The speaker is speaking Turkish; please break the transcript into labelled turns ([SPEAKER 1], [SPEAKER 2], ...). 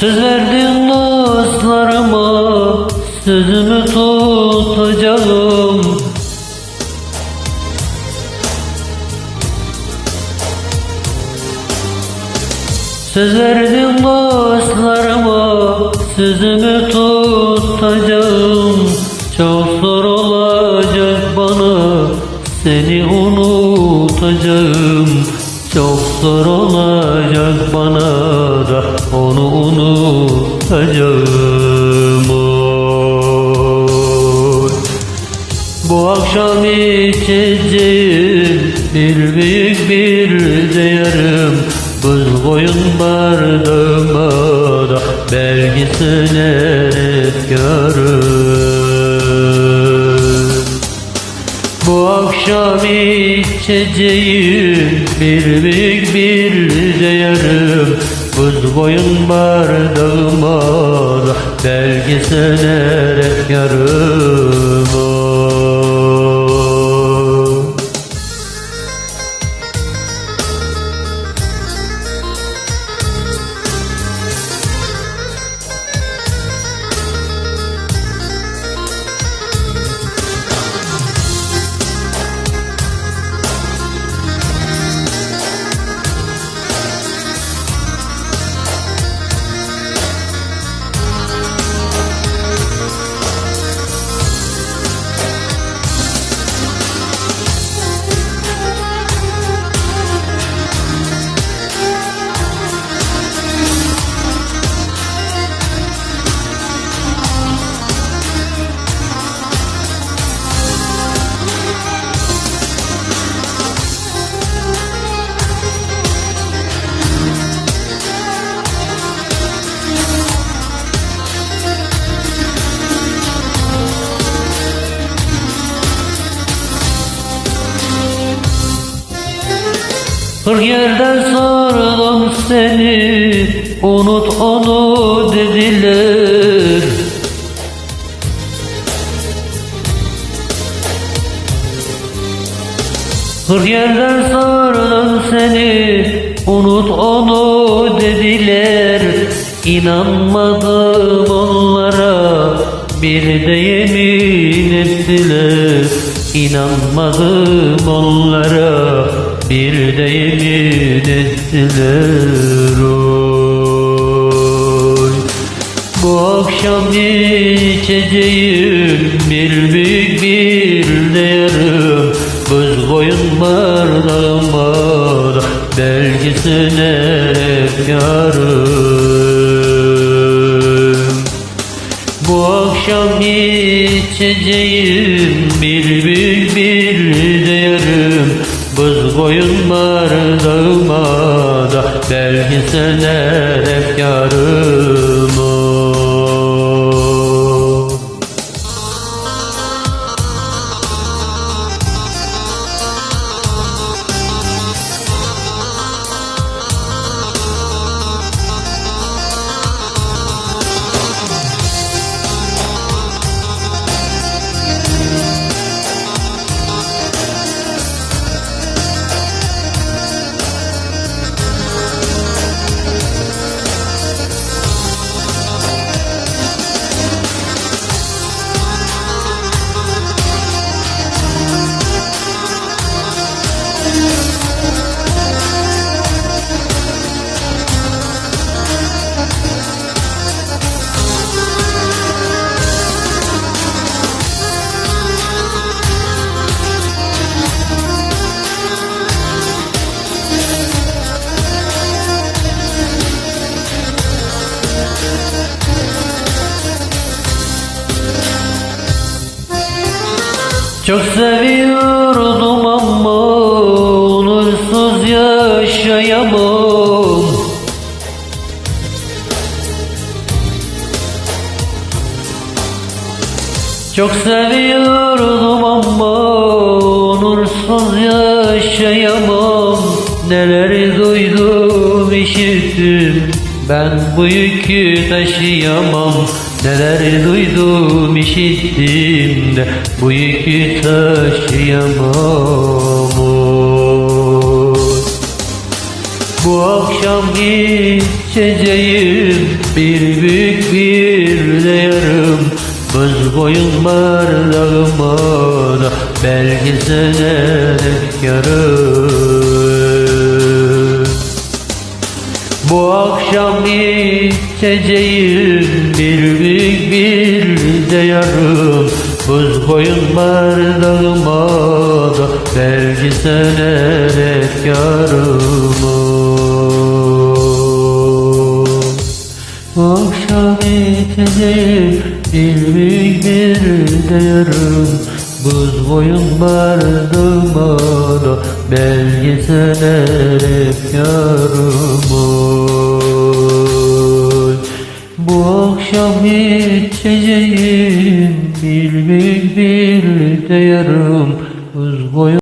[SPEAKER 1] Söz verdim dostlarıma Sözümü tutacağım. Söz verdim dostlarıma Sözümü tutacağım. Çok zor olacak bana Seni unutacağım Çok zor olacak bana da Onu unutacağım. Oy. Bu akşam içeceğim bir büyük bir değerim. Buz boyun bardağıma da belgesine efkarım akşam içeceğim bir büyük bir değerim Buz boyun bardağıma da belgesine efkarım Kırk yerden sordum seni Unut onu dediler. Kırk yerden sordum seni Unut onu dediler. İnanmadım onlara Bir de yemin ettiler. İnanmadım onlara Bir de yemin ettiler oy. Bu akşam içeceğim bir büyük bir değerim. Buz boyun bardağıma da belgesine efkarım Bu akşam içeceğim bir büyük bir Buz boyun bardağıma da belgeseler efkarım Çok seviyordum ama onursuz yaşayamam. Çok seviyordum ama onursuz yaşayamam. Neleri duydum işittim. Ben bu yükü taşıyamam Neler duydum işittim de bu yükü taşıyamam. Bu akşam içeceğim bir büyük bir de yarım Buz boyun bardağıma da belgesel yarım Bu akşam içeceğim bir büyük bir de yarım. Buz boyun bardağıma da belgesel yarım Bu akşam içeceğim bir büyük bir de yarım Buz boyun bardağıma da belgeseler hep yarım oy. Bu akşam içeceğim büyük bir de yarım Buz boyun